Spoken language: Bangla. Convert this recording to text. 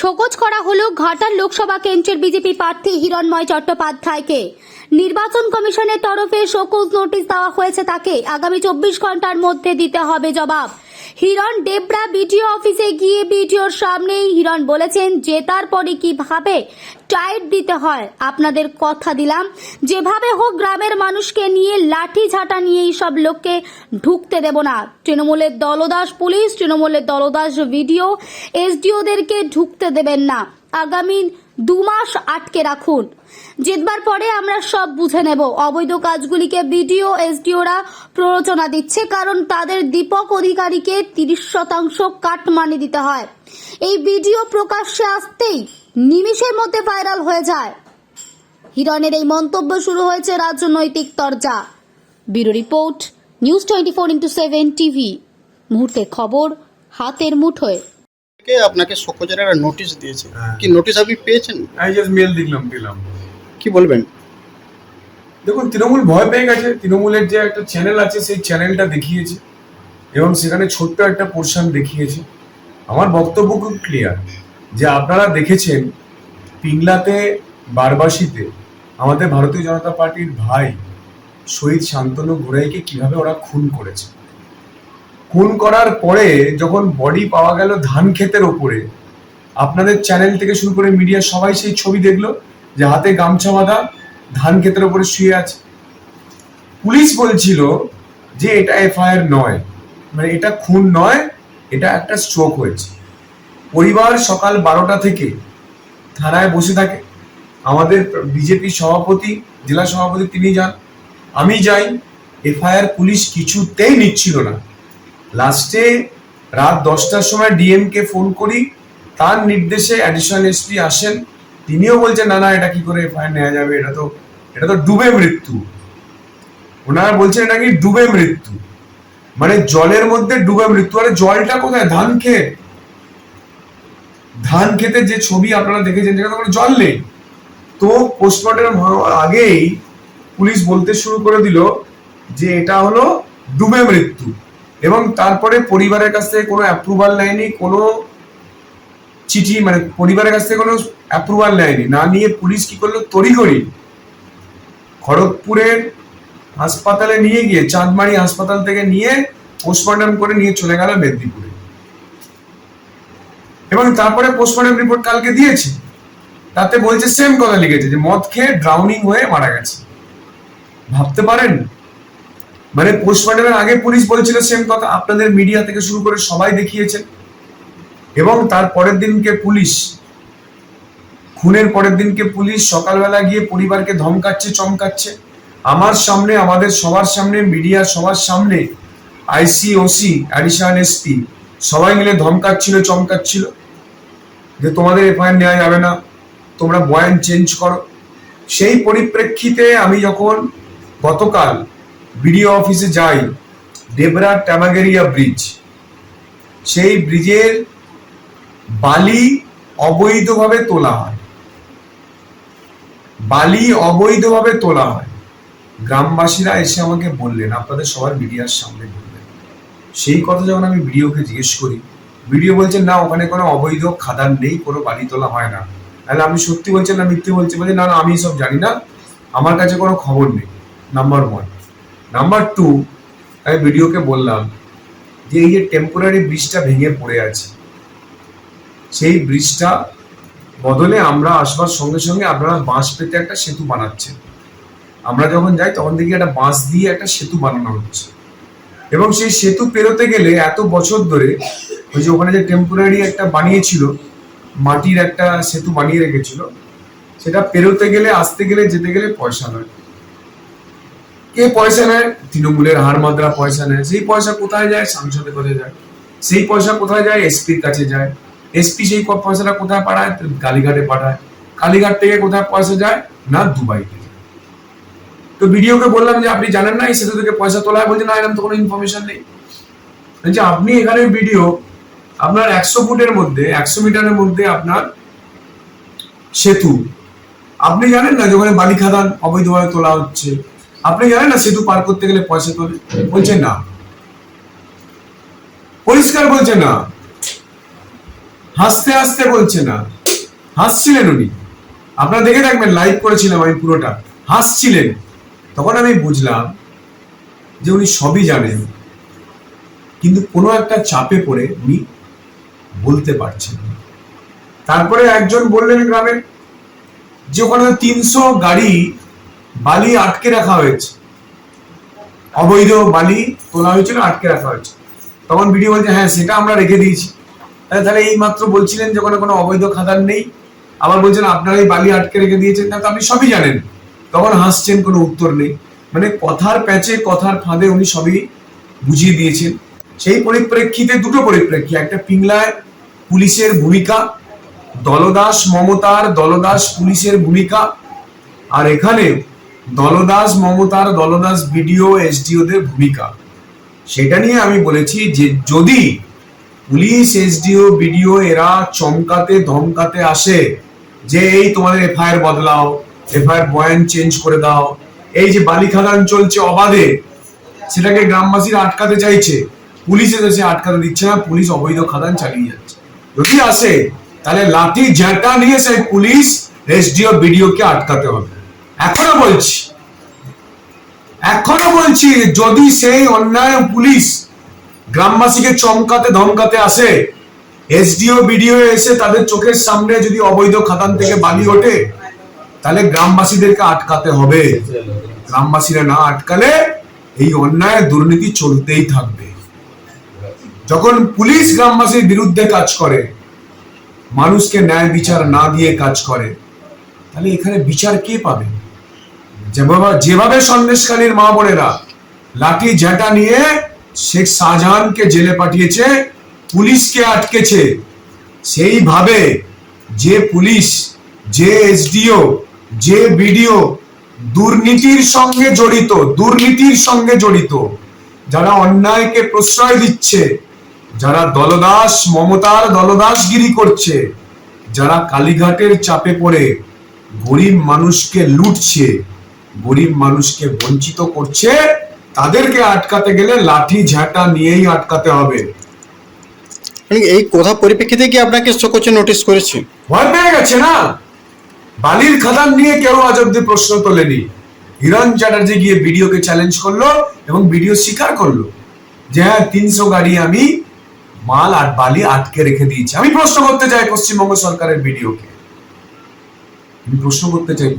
শোকজ করা হলো ঘাটাল লোকসভা কেন্দ্রের বিজেপি প্রার্থী হিরণময় চট্টোপাধ্যায়কে। নির্বাচন কমিশনের তরফে শোকজ নোটিশ দেওয়া হয়েছে তাকে। আগামী চব্বিশ ঘণ্টার মধ্যে দিতে হবে জবাব। হিরণ ডেবরা বিডিও অফিসে গিয়ে বিডিওর সামনেই হিরণ বলেছেন জেতার পরে কীভাবে টাইট দিতে হয়। আপনাদের কথা দিলাম। যেভাবে হোক গ্রামের মানুষকে নিয়ে লাঠি ঝাঁটা নিয়ে সব লোককে ঢুকতে দেব না। তৃণমূলের দলদাস পুলিশ, তৃণমূলের দলদাস ভিডিও এসডিওদেরকে ঢুকতে দেবেন না। আগামী দু মাস আটকে রাখুন। জিতবার পরে আমরা সব বুঝে নেব। অবৈধ কাজগুলিকে বিডিও, এসডিওরা প্ররোচনা দিচ্ছে কারণ তাদের দীপক অধিকারীকে তিরিশ শতাংশ কাট কাটমানি দিতে হয়। এই ভিডিও প্রকাশ্যে আসতেই নিমিষের মধ্যে ভাইরাল হয়ে যায়। হিরণের এই মন্তব্য শুরু হয়েছে রাজনৈতিক তরজা। Bureau report, news twenty four into seven TV. মুহূর্তের খবর, হাতের মুঠোয়। থেকে আপনাকে সকজের একটা নোটিশ দিয়েছে। হ্যাঁ। কি নোটিশ আপনি পেয়েছেন? আমি জাস্ট মেল দেখলাম পেলাম। কি বলবেন? দেখুন তৃণমূল ভয় পেয়ে গেছে। তৃণমূলের যে একটা চ্যানেল আছে সেই চ্যানেলটা দেখিয়েছে। এবং সেখানে ছোট্ট একটা পোর্শন দেখিয়েছে। আমার বক্তব্য খুব ক্লিয়ার যে আপনারা দেখেছেন পিংলাতে বারবাসীতে আমাদের ভারতীয় জনতা পার্টির ভাই শহীদ শান্তনু ঘোড়াইকে কীভাবে ওরা খুন করেছে। খুন করার পরে যখন বডি পাওয়া গেল ধান ক্ষেতের ওপরে, আপনাদের চ্যানেল থেকে শুরু করে মিডিয়া সবাই সেই ছবি দেখল যে হাতে গামছা বাঁধা ধান ক্ষেতের ওপরে শুয়ে আছে। পুলিশ বলছিল যে এটা এফআইআর নয়। মানে এটা খুন নয়, এটা একটা স্ট্রোক হয়েছে। পরিবার সকাল বারোটা থেকে থানায় বসে থাকে। আমাদের বিজেপি সভাপতি, জেলা সভাপতি তিনি যান। আমি যাই, এফআইআর পুলিশ কিছুতেই নিচ্ছিল না। লাস্টে রাত দশটার সময় ডিএম কে ফোন করি, তার নির্দেশে অ্যাডিশনাল এসপি আসেন। তিনিও বলছেন, না না, এটা কি করে এফআইআর নেওয়া যাবে? এটা তো এটা তো ডুবে মৃত্যু। ওনারা বলছেন, এটা কি ডুবে মৃত্যু? মানে জলের মধ্যে ডুবে মৃত্যু। আরে, জলটা কোথায়? ধান খেয়ে ধান খেতে যে ছবি আপনারা দেখেছেন যেটা কোনো জল নেই। তো পোস্টমর্টম হওয়ার আগেই পুলিশ বলতে শুরু করে দিল যে, এটা হলো ডুবে মৃত্যু। এবং তারপরে পরিবারের কাছ থেকে কোনো অ্যাপ্রুভাল নেয়নি, কোনো চিঠি মানে পরিবারের কাছ থেকে কোনো অ্যাপ্রুভাল নেয়নি। না নিয়ে পুলিশ কি করল? তড়িঘড়ি খড়গপুরের হাসপাতালে নিয়ে গিয়ে, চাঁদমারি হাসপাতাল থেকে নিয়ে পোস্টমর্টম করে নিয়ে চলে গেল মেদিনীপুরে। এবং তারপরে পোস্টমর্টম রিপোর্ট কালকে দিয়েছে। তাতে বলছে সেম কথা লিখেছে, যে মদ খেয়ে ড্রাউনিং হয়ে মারা গেছে। ভাবতে পারেন? মানে পোস্টমর্টমের আগে পুলিশ বলছিল সেম কথা, আপনাদের মিডিয়া থেকে শুরু করে সবাই দেখিয়েছেন। এবং তার পরের দিনকে পুলিশ, খুনের পরের দিনকে পুলিশ, সকালবেলা গিয়ে পরিবারকে ধমকাচ্ছে, চমকাচ্ছে। আমার সামনে, আমাদের সবার সামনে মিডিয়া সবার সামনে আইসি ওসি অ্যাডিশনাল এসপি সবাই মিলে ধমকাচ্ছিল, চমকাচ্ছিল যে তোমাদের এফআইআর নেওয়া যাবে না, তোমরা বয়ান চেঞ্জ করো। সেই পরিপ্রেক্ষিতে আমি যখন গতকাল বিডিও অফিসে যাই, ডেবরা ট্যামাগেরিয়া ব্রিজ। সেই ব্রিজের বালি অবৈধভাবে তোলা হয়। বালি অবৈধভাবে তোলা হয়। গ্রামবাসীরা এসে আমাকে বললেন, আপনাদের সবার মিডিয়ার সামনে বললেন। সেই কথা যখন আমি ভিডিওকে জিজ্ঞেস করি ভিডিও বলছেন না, ওখানে কোনো অবৈধ খাদান নেই, কোনো বালি তোলা হয় না। তাহলে আমি সত্যি বলছেন না মিথ্যে বলছি বলছি, না না, আমি সব জানি না। আমার কাছে কোনো খবর নেই নাম্বার ওয়ান নাম্বার টু আমি ভিডিওকে বললাম যে এই যে টেম্পোরারি ব্রিজটা ভেঙে পড়ে আছে, সেই ব্রিজটা বদলে আমরা আসবার সঙ্গে সঙ্গে আপনারা বাঁশ পেতে একটা সেতু বানাচ্ছেন। আমরা যখন যাই তখন দেখি একটা বাঁশ দিয়ে একটা সেতু বানানো হচ্ছে। এবং সেই সেতু পেরোতে গেলে এত বছর ধরে ওই যে ওখানে যে টেম্পোরারি একটা বানিয়েছিল, মাটির একটা সেতু বানিয়ে রেখেছিল, সেটা পেরোতে গেলে, আসতে গেলে, যেতে গেলে পয়সা নয়। কে পয়সা নেয়? তৃণমূলের হার মাদ্রা পয়সা নেয়। সেই পয়সা কোথায় যায়? সাংসদে কোথায় যায়? সেই পয়সা কোথায় যায়? এসপির কাছে যায়। এসপি সেই পয়সাটা কোথায় পাঠায়? কালীঘাটে পাঠায়। কালীঘাট থেকে কোথায় পয়সা যায়? না, দুবাইতে। তো ভিডিওকে বললাম যে, আপনি জানেন না, এই সেতু থেকে পয়সা তোলা হয় বলছে, না, এরকম তো কোনো ইনফরমেশন নেই। বলছে, আপনি এখানে ভিডিও আপনার একশো ফুটের মধ্যে, একশো মিটারের মধ্যে আপনার সেতু। আপনি জানেন না যে, ওখানে বালি খাদান অবৈধভাবে তোলা হচ্ছে? আপনি জানেন না সেতু পার করতে গেলে পয়সা তোলে? বলছে না। পরিষ্কার বলছে না। হাসতে হাসতে বলছে না। হাসছিলেন উনি। আপনারা দেখে থাকবেন লাইভ করেছিলাম আমি পুরোটা। হাসছিলেন। তখন আমি বুঝলাম যে উনি সবই জানেন, কিন্তু কোনো একটা চাপে পড়ে উনি বলতে পারছেন তারপরে একজন বললেন গ্রামের যে ওখানে তিনশো গাড়ি বালি আটকে রাখা হয়েছে। অবৈধ বালি তোলা হয়েছিল, আটকে রাখা হয়েছে। তখন ভিডিও বলছে হ্যাঁ সেটা আমরা রেখে দিয়েছি। তাহলে এই মাত্র বলছিলেন যে ওখানে কোনো অবৈধ খাদান নেই। আবার বলছেন, আপনারা এই বালি আটকে রেখে দিয়েছেন না তো আপনি সবই জানেন। তখন হাসছেন, কোনো উত্তর নেই। মানে কথার প্যাচে, কথার ফাঁদে উনি সবই বুঝিয়ে দিয়েছেন। সেই পরিপ্রেক্ষিতে, দুটো পরিপ্রেক্ষিত, একটা পিংলায় পুলিশের ভূমিকা, দলদাস মমতার দলদাস পুলিশের ভূমিকা, আর এখানে দলদাস মমতার দলদাস বিডিও এসডিওদের ভূমিকা। সেটা নিয়ে আমি বলেছি যে যদি পুলিশ এসডিও, বিডিও এরা চমকাতে, ধমকাতে আসে যে এই তোমাদের এফআইআর বদলাও, এফআইআর বয়ান চেঞ্জ করে দাও, এই যে বালি খাদান চলছে অবাধে, সেটাকে গ্রামবাসীরা আটকাতে চাইছে, পুলিশ এসে আটকাতে দিচ্ছে না, পুলিশ অবৈধ খাদান চালিয়ে যাচ্ছে। যদি আসে, তাহলে লাঠি ঝাঁটা নিয়ে সেই পুলিশ, এসডিও বিডিও কে আটকাতে হবে। এখনও বলছি। এখনও বলছি, যদি সেই অন্যায় পুলিশ গ্রামবাসীকে চমকাতে ধমকাতে আসে, এসডিও, বিডিও এসে তাদের চোখের সামনে যদি অবৈধ খাদান থেকে বালি ওঠে, তাহলে গ্রামবাসীদেরকে আটকাতে হবে। গ্রামবাসীরা না আটকালে এই অন্যায় দুর্নীতি চলতেই থাকবে। যখন পুলিশ গ্রামবাসীর বিরুদ্ধে কাজ করে, মানুষকে ন্যায় বিচার না দিয়ে কাজ করে, তাহলে এখানে বিচার কে পাবে? যেভাবে যেভাবে সন্দেশকালীর মা বোনেরা লাঠি ঝাঁটা নিয়ে শেখ শাহজাহানকে জেলে পাঠিয়েছে, পুলিশকে আটকেছে, সেইভাবে যে পুলিশ, যে এসডিও, যে বিডিও দুর্নীতির সঙ্গে জড়িত, দুর্নীতির সঙ্গে জড়িত, যারা অন্যায়কে প্রশ্রয় দিচ্ছে, যারা দলদাস, মমতার দলদাসগিরি করছে, যারা কালীঘাটের চাপে পড়ে গরিব মানুষকে লুটছে গরিব মানুষকে বঞ্চিত করছে তাদেরকে আটকাতে গেলে লাঠি ঝাঁটা নিয়েই আটকাতে হবে। এই কথা পরিপ্রেক্ষিতে কি আপনাকে সকোচে নোটিশ করেছে? ভয় পেয়ে গেছে না? বালির খাদান নিয়ে কেউ আজ অব্দি প্রশ্ন তোলেনি। হিরণ চ্যাটার্জি গিয়ে ভিডিওকে চ্যালেঞ্জ করল এবং ভিডিও স্বীকার করল যে হ্যাঁ তিনশো গাড়ি আমি মাল আর বালি আটকে রেখে দিয়েছি। আমি প্রশ্ন করতে চাই পশ্চিমবঙ্গ সরকারের ভিডিওকে। আমি প্রশ্ন করতে চাই